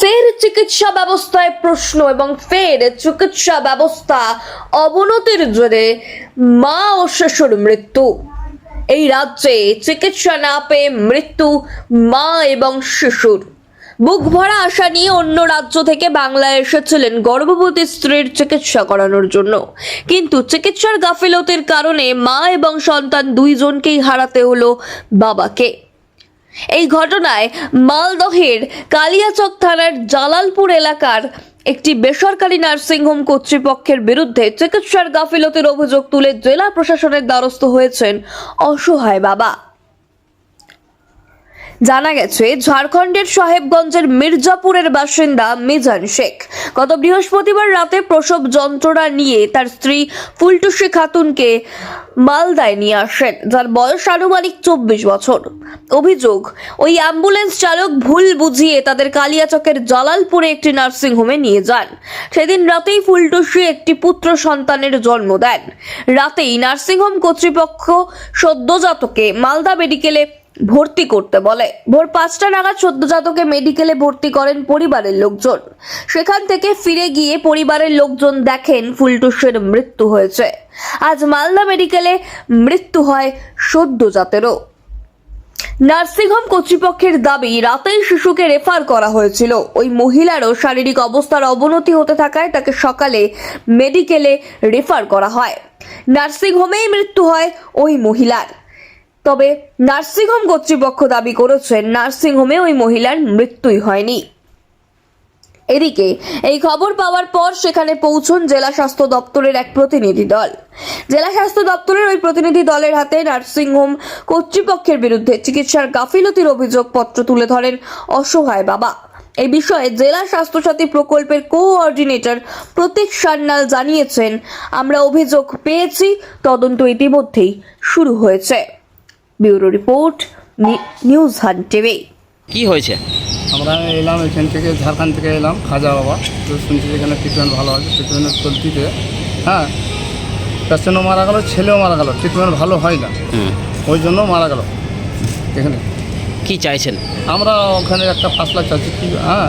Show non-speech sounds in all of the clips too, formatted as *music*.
ফের চিকিৎসা ব্যবস্থায় প্রশ্ন এবং ফের চিকিৎসা ব্যবস্থা অবনতির জেরে মা ও শিশুর মৃত্যু। এই রাজ্যে চিকিৎসা না পেয়ে মৃত্যু মা এবং শিশুর বুক ভরা আশা নিয়ে অন্য রাজ্য থেকে বাংলায় এসেছিলেন গর্ভবতী স্ত্রীর চিকিৎসা করানোর জন্য। কিন্তু চিকিৎসার গাফিলতির কারণে মা এবং সন্তান দুইজনকেই হারাতে হলো বাবাকে। এই ঘটনায় মালদহের কালিয়াচক থানার জালালপুর এলাকার একটি বেসরকারি নার্সিংহোম কর্তৃপক্ষের বিরুদ্ধে চিকিৎসার গাফিলতির অভিযোগ তুলে জেলা প্রশাসনের দ্বারস্থ হয়েছেন অসহায় বাবা। জানা গেছে, ঝাড়খণ্ডের সাহেবগঞ্জের মির্জাপুরের বাসিন্দা মিজান শেখ গত বৃহস্পতিবার রাতে প্রসব যন্ত্রণা নিয়ে তার স্ত্রী ফুলটুসি খাতুনকে মালদায় নিয়ে আসেন, যার বয়স আনুমানিক চব্বিশ বছর। অভিযোগ, ওই অ্যাম্বুলেন্স চালক ভুল বুঝিয়ে তাদের কালিয়াচকের জালালপুরে একটি নার্সিংহোমে নিয়ে যান। সেদিন রাতেই ফুলটুসি একটি পুত্র সন্তানের জন্ম দেন। রাতেই নার্সিংহোম কর্তৃপক্ষ সদ্যজাতকে মালদা মেডিকেলে ভর্তি করতে বলে। ভোর পাঁচটা নাগাদ সদ্যজাতকে মেডিকেলে ভর্তি করেন পরিবারের লোকজন। সেখান থেকে ফিরে গিয়ে পরিবারের লোকজন দেখেন ফুলটুসের মৃত্যু হয়েছে। আজ মালদা মেডিকেলে মৃত্যু হয় সদ্যজাতেরও নার্সিংহোম কর্তৃপক্ষের দাবি, রাতেই শিশুকে রেফার করা হয়েছিল। ওই মহিলারও শারীরিক অবস্থার অবনতি হতে থাকায় তাকে সকালে মেডিকেলে রেফার করা হয়। নার্সিংহোমেই মৃত্যু হয় ওই মহিলার। তবে নার্সিংহোম কর্তৃপক্ষ দাবি করেছেন নার্সিংহোমে ওই মহিলার মৃত্যুই হয়নি। এদিকে, এই খবর পাওয়ার পর সেখানে পৌঁছন জেলা স্বাস্থ্য দপ্তরের এক প্রতিনিধি দল। জেলা স্বাস্থ্য দপ্তরের ওই প্রতিনিধি দলের হাতে নার্সিংহোম কর্তৃপক্ষের বিরুদ্ধে চিকিৎসার গাফিলতির অভিযোগপত্র তুলে ধরেন অসহায় বাবা। এই বিষয়ে জেলা স্বাস্থ্যসাথী প্রকল্পের কোঅর্ডিনেটর প্রতীক সান্যাল জানিয়েছেন, আমরা অভিযোগ পেয়েছি, তদন্ত ইতিমধ্যেই শুরু হয়েছে। Bureau report news hunt TV. কি হয়েছে? আমরা এলাম এখান থেকে ঝাড়খণ্ড থেকে এলাম খাজা বাবা। তো শুনছি এখানে ট্রিটমেন্ট ভালো আছে ট্রিটমেন্টের চলতিতে হ্যাঁ? পেশেন্টও মারা গেল ছেলেও মারা গেল ট্রিটমেন্ট ভালো হয় না। ওই জন্য মারা গেল। এখানে। কি চাইছেন? আমরা ওখানে একটা ফাসলা চাচ্ছি কি হ্যাঁ?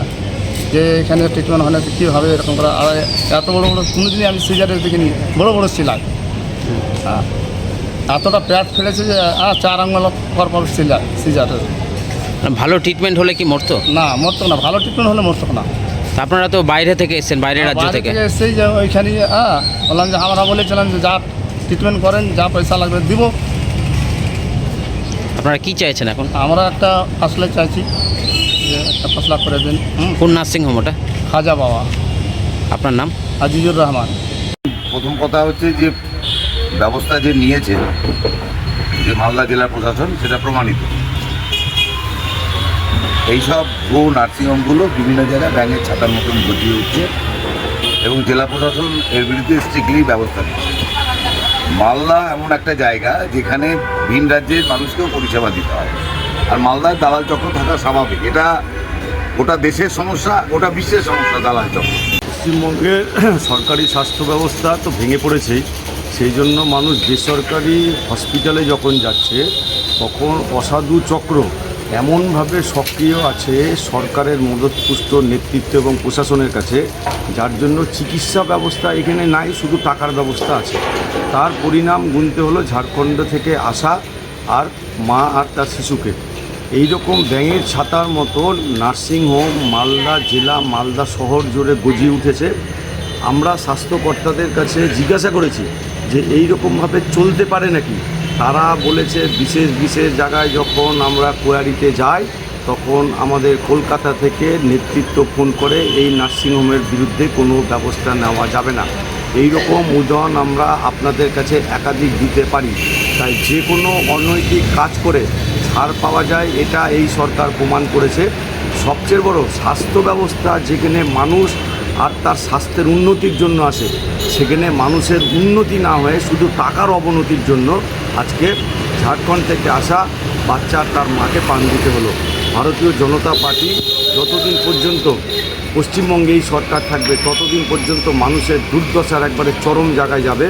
যে এখানে ট্রিটমেন্ট হয় না কীভাবে এরকম করে আর এত বড় বড় কোনোদিনই আমি সিজারে দেখিনি বড় বড় সিলাই। হ্যাঁ। এতটা প্যাট ফেলেছে যে হ্যাঁ চার আঙুল পর পর সিলার সিজারের ভালো ট্রিটমেন্ট হলে কি মরতো? না মরতো না ভালো ট্রিটমেন্ট হলে মরতো না। আপনারা তো বাইরে থেকে এসেছেন বাইরের রাজ্য থেকে? এসেই যে ওইখানে হ্যাঁ বললাম যে আমরা বলেছিলাম যে যা ট্রিটমেন্ট করেন যা পয়সা লাগবে দিব। আপনারা কি চাইছেন এখন? আমরা একটা ফাসলা চাইছি যে একটা ফাসলা করে দিন। হুম? কোন নার্সিং হোম ওটা? খাজা বাবা। আপনার নাম? আজিজুর রহমান। প্রথম কথা হচ্ছে যে ব্যবস্থা যে নিয়েছে যে মালদা জেলা প্রশাসন সেটা প্রমাণিত। এইসব গো নার্সিংহোমগুলো বিভিন্ন জায়গায় ব্যাঙের ছাতার মতন গজিয়ে উঠছে এবং জেলা প্রশাসন এর বিরুদ্ধে স্ট্রিক্টলি ব্যবস্থা নিচ্ছে। মালদা এমন একটা জায়গা যেখানে ভিন রাজ্যের মানুষকেও পরিষেবা দিতে হয়। আর মালদার দালাল চক্র থাকা স্বাভাবিক। এটা গোটা দেশের সমস্যা, গোটা বিশ্বের সমস্যা দালাল চক্র। পশ্চিমবঙ্গের *clears throat* সরকারি স্বাস্থ্য ব্যবস্থা তো ভেঙে পড়েছেই সেই জন্য মানুষ বেসরকারি হসপিটালে যখন যাচ্ছে, তখন অসাধু চক্র এমনভাবে সক্রিয় আছে সরকারের মদতপুষ্ট নেতৃত্ব এবং প্রশাসনের কাছে, যার জন্য চিকিৎসা ব্যবস্থা এখানে নাই, শুধু টাকার ব্যবস্থা আছে। তার পরিণাম গুনতে হলো ঝাড়খণ্ড থেকে আসা আর মা আর তার শিশুকে। এই রকম ব্যাঙের ছাতার মতো নার্সিংহোম মালদা জেলা মালদা শহর জুড়ে গজিয়ে উঠেছে। আমরা স্বাস্থ্যকর্তাদের কাছে জিজ্ঞাসা করেছি যে এই রকমভাবে চলতে পারে নাকি? তারা বলেছে বিশেষ বিশেষ জায়গায় যখন আমরা কোয়ারিতে যাই, তখন আমাদের কলকাতা থেকে নেতৃত্ব ফোন করে এই নার্সিংহোমের বিরুদ্ধে কোনো ব্যবস্থা নেওয়া যাবে না। এই রকম উদাহরণ আমরা আপনাদের কাছে একাধিক দিতে পারি। তাই যে কোনো অনৈতিক কাজ করে ছাড় পাওয়া যায়, এটা এই সরকার প্রমাণ করেছে। সবচেয়ে বড় স্বাস্থ্য ব্যবস্থা যেখানে মানুষ আর তার স্বাস্থ্যের উন্নতির জন্য আসে, সেখানে মানুষের উন্নতি না হয়ে শুধু টাকার অবনতির জন্য আজকে ঝাড়খণ্ড থেকে আসা বাচ্চা তার মাকে পান দিতে হলো। ভারতীয় জনতা পার্টি যতদিন পর্যন্ত পশ্চিমবঙ্গে এই সরকার থাকবে, ততদিন পর্যন্ত মানুষের দুর্দশার একবারে চরম জায়গায় যাবে।